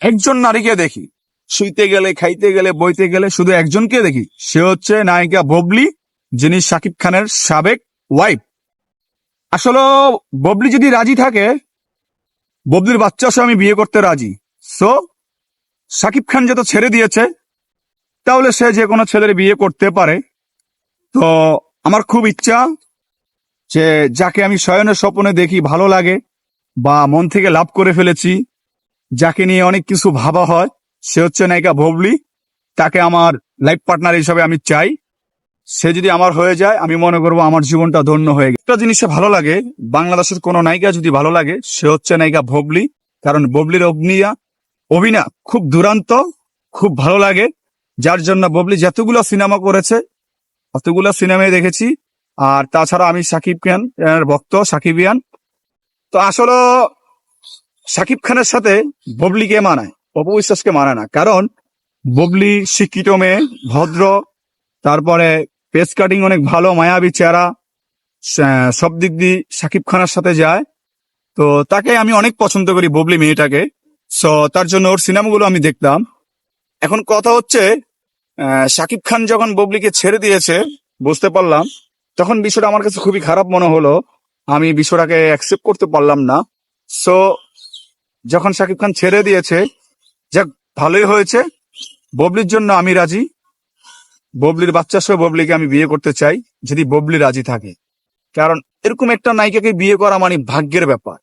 একজন নারীকে দেখি। শুইতে গেলে, খাইতে গেলে, বইতে গেলে শুধু একজনকে দেখি। সে হচ্ছে নায়িকা ববলি, যিনি শাকিব খানের সাবেক ওয়াইফ। আসলে ববলি যদি রাজি থাকে, ববলির বাচ্চা সহ আমি বিয়ে করতে রাজি। সো শাকিব খান যত ছেড়ে দিয়েছে, তাহলে সে যে কোনো ছেলের বিয়ে করতে পারে। তো আমার খুব ইচ্ছা যে যাকে আমি শয়নের স্বপ্নে দেখি, ভালো লাগে বা মন থেকে লাভ করে ফেলেছি যাকে নিয়ে অনেক কিছু ভাবা হয়, সে হচ্ছে নায়িকা ভবলি। তাকে আমার লাইফ পার্টনার হিসাবে আমি চাই। সে যদি আমার হয়ে যায়, আমি মনে করব আমার জীবনটা ধন্য হয়ে গেছে। একটা জিনিসে ভালো লাগে, বাংলাদেশের কোনো নায়িকা যদি ভালো লাগে, সে হচ্ছে নায়িকা ভবলি। কারণ ববলির অগ্নিয়া অভিনা খুব দুরান্ত, খুব ভালো লাগে। যার জন্য ববলি যতগুলো সিনেমা করেছে, অতগুলো সিনেমায় দেখেছি। আর তাছাড়া আমি সাকিব খান ভক্ত সাকিবিয়ান তো আসলে সাকিব খানের সাথে ববলিকে মানায় অপবিশ্বাসকে মানায় না। কারণ ববলি শিক্ষিত মেয়ে, ভদ্র, তারপরে পেস কাটিং অনেক ভালো, মায়াবী চেহারা সব দিক দিয়ে সাকিব খানের সাথে যায়। তো তাকে আমি অনেক পছন্দ করি ববলি মেয়েটাকে। সো তার জন্য ওর সিনেমাগুলো আমি দেখতাম। এখন কথা হচ্ছে সাকিব খান যখন ববলিকে ছেড়ে দিয়েছে, বুঝতে পারলাম, তখন বিষয়টা আমার কাছে খুবই খারাপ মনে হলো। আমি বিষয়টাকে অ্যাকসেপ্ট করতে পারলাম না। সো যখন সাকিব খান ছেড়ে দিয়েছে, যাক, ভালোই হয়েছে। ববলির জন্য আমি রাজি। ববলির বাচ্চা সহ ববলিকে আমি বিয়ে করতে চাই, যদি ববলি রাজি থাকে। কারণ এরকম একটা নায়িকাকে বিয়ে করা মানে ভাগ্যের ব্যাপার।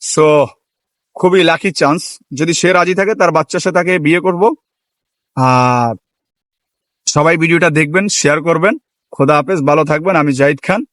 সো খুবই লাকি চান্স যদি সে রাজি থাকে, তার বাচ্চার সাথে তাকে বিয়ে করব। আর সবাই ভিডিওটা দেখবেন শেয়ার করবেন। খোদা হাফেজ, ভালো থাকবেন। আমি জাহিদ খান।